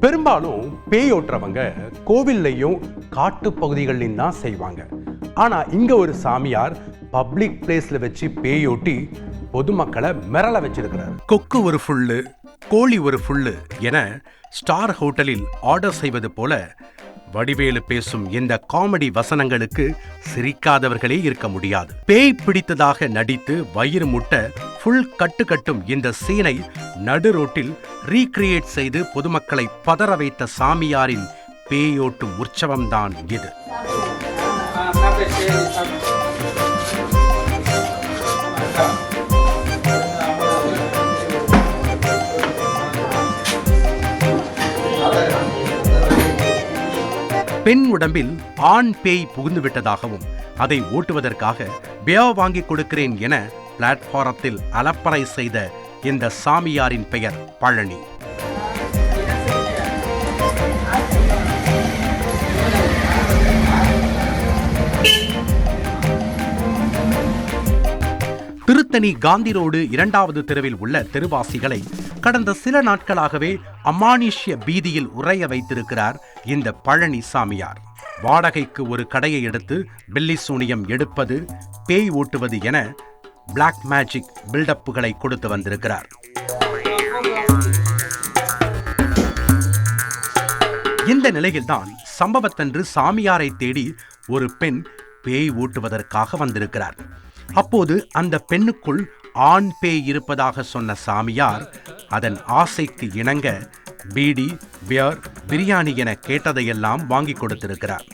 பெரும்பாலும் பேய் ஓட்டுறவங்க கோவில்லையும் காட்டு பகுதிகள்லையும் தான் செய்வாங்க. ஆனா இங்க ஒரு சாமியார் பப்ளிக் பிளேஸ்ல வச்சு பேய் ஓட்டி பொதுமக்களை மிரள வச்சிருக்கிறார். கொக்கு ஒரு ஃபுல்லு கோழி ஒரு ஃபுல்லு என ஸ்டார் ஹோட்டலில் ஆர்டர் செய்வது போல வடிவேலு பேசும் இந்த காமெடி வசனங்களுக்கு சிரிக்காதவர்களே இருக்க முடியாது. பேய் பிடித்ததாக நடித்து வயிறு முட்ட ஃபுல் கட்டு கட்டும் இந்த சீனை நடு ரோட்டில் ரீக்ரியேட் செய்து பொதுமக்களை பதற வைத்த சாமியாரின் பேயோட்டும் உற்சவம்தான் இது. பெண் உடம்பில் ஆண் பேய் புகுந்து விட்டதாகவும் அதை ஓட்டுவதற்காக பியா வாங்கி கொடுக்கிறேன் என பிளாட்பாரத்தில் அலப்பறை செய்த இந்த சாமியாரின் பெயர் பழனி. திருத்தணி காந்தி ரோடு இரண்டாவது தெருவில் உள்ள தெருவாசிகளை கடந்த சில நாட்களாகவே அமானுஷ்ய பீதியில் உறைய வைத்திருக்கிறார் இந்த பழனி சாமியார். வாடகைக்கு ஒரு கடையை எடுத்து பில்லி சூனியம் எடுப்பது பேய் ஓட்டுவது என பிளாக் மேஜிக் பில்டப்புகளை கொடுத்து வந்திருக்கிறார். இந்த நிலையில்தான் சம்பவத்தன்று சாமியாரை தேடி ஒரு பெண் பேய் ஓட்டுவதற்காக வந்திருக்கிறார். அப்போது அந்த பெண்ணுக்குள் ஆண் பேய் இருப்பதாக சொன்ன சாமியார் அதன் ஆசைக்கு இணங்க பீடி பியர் பிரியாணி என கேட்டதையெல்லாம் வாங்கி கொடுத்திருக்கிறார்.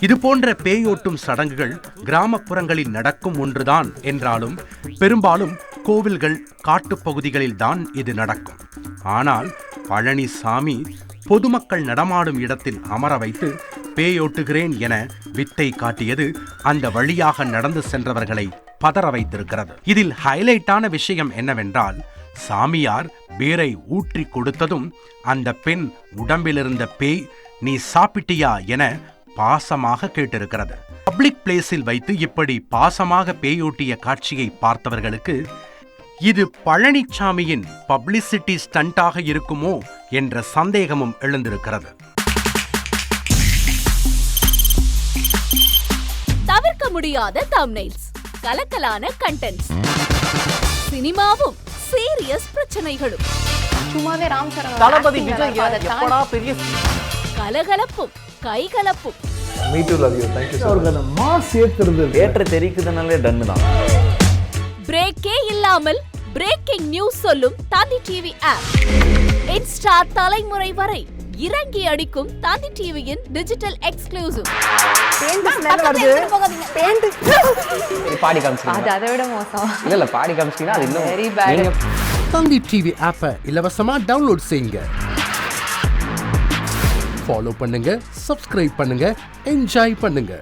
இது போன்ற பேயோட்டும் சடங்குகள் கிராமப்புறங்களில் நடக்கும் ஒன்றுதான் என்றாலும் பெரும்பாலும் கோவில்கள் காட்டுப்பகுதிகளில்தான் இது நடக்கும். ஆனால் பழனிசாமி பொதுமக்கள் நடமாடும் இடத்தில் அமர வைத்து பேயோட்டுகிறேன் என வித்தை காட்டியது அந்த வழியாக நடந்து சென்றவர்களை பதற வைத்திருக்கிறது. இதில் ஹைலைட்டான விஷயம் என்னவென்றால் சாமியார் பேரை ஊற்றி கொடுத்ததும் அந்த பெண் உடம்பிலிருந்த பேய் நீ சாப்பிட்டியா என பாசமாக கேட்டிருக்கிறது. பப்ளிக் பிளேஸில் வைத்து இப்படி பாசமாக பேயோட்டிய காட்சியை பார்த்தவர்களுக்கு இது பழனிச்சாமியின் பப்ளிசிட்டி ஸ்டண்டாக இருக்குமோ என்ற சந்தேகமும் எழுந்திருக்கிறது. தவிர்க்க முடியாத தம்னைல்ஸ் கலக்கலான கண்டென்ட்ஸ் சினிமாவும் சீரியஸ் பிரச்சனைகளும். சும்மாவே ராம் சரண் தளபதி விஜய் எப்படா பெரிய கலகலப்பும் கைகலப்பும். மீ டூ லவ் யூ தெரிக்குதுனாலே டன்னு தான். பிரேக்கே இல்லாமல் பிரேக்கிங் நியூஸ் சொல்லும் தந்தி டிவி ஆப் இன்ஸ்டா தலைமுறை வரை இறங்கி அடிக்கும் தந்தி டிவியின் டிஜிட்டல் எக்ஸ்க்ளூசிவ். பாடி காமிச்சிருங்க. அது அதை விட மோசம். இல்ல இல்ல பாடி காமிச்சிட்டீங்கன்னா அது இன்னும் தந்தி டிவி ஆப்பை இலவசமா டவுன்லோட் செய்யுங்க. ஃபாலோ பண்ணுங்க சப்ஸ்கிரைப் பண்ணுங்க என்ஜாய் பண்ணுங்க.